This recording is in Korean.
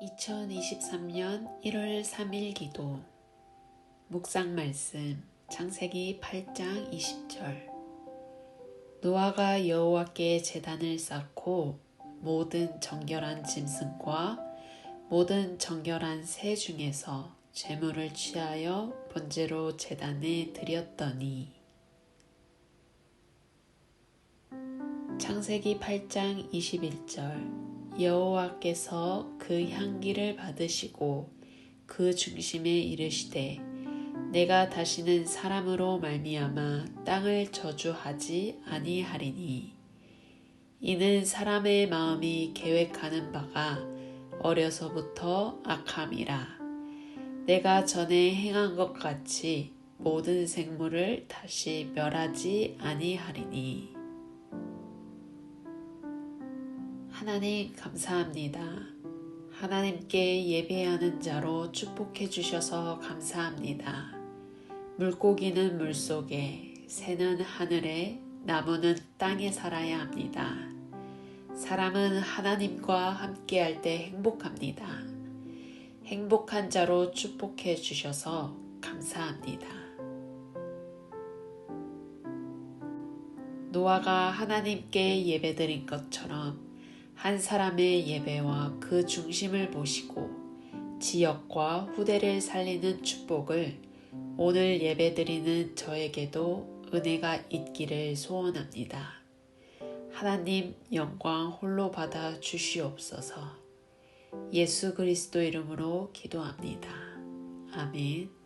2023년 1월 3일 기도. 묵상 말씀 창세기 8장 20절. 노아가 여호와께 제단을 쌓고 모든 정결한 짐승과 모든 정결한 새 중에서 제물을 취하여 번제로 제단에 드렸더니. 창세기 8장 21절 여호와께서 그 향기를 받으시고 그 중심에 이르시되 내가 다시는 사람으로 말미암아 땅을 저주하지 아니하리니. 이는 사람의 마음이 계획하는 바가 어려서부터 악함이라. 내가 전에 행한 것 같이 모든 생물을 다시 멸하지 아니하리니 하나님 감사합니다. 하나님께 예배하는 자로 축복해 주셔서 감사합니다. 물고기는 물 속에, 새는 하늘에, 나무는 땅에 살아야 합니다. 사람은 하나님과 함께할 때 행복합니다. 행복한 자로 축복해 주셔서 감사합니다. 노아가 하나님께 예배드린 것처럼 한 사람의 예배와 그 중심을 보시고 지역과 후대를 살리는 축복을 오늘 예배드리는 저에게도 은혜가 있기를 소원합니다. 하나님 영광 홀로 받아 주시옵소서. 예수 그리스도 이름으로 기도합니다. 아멘.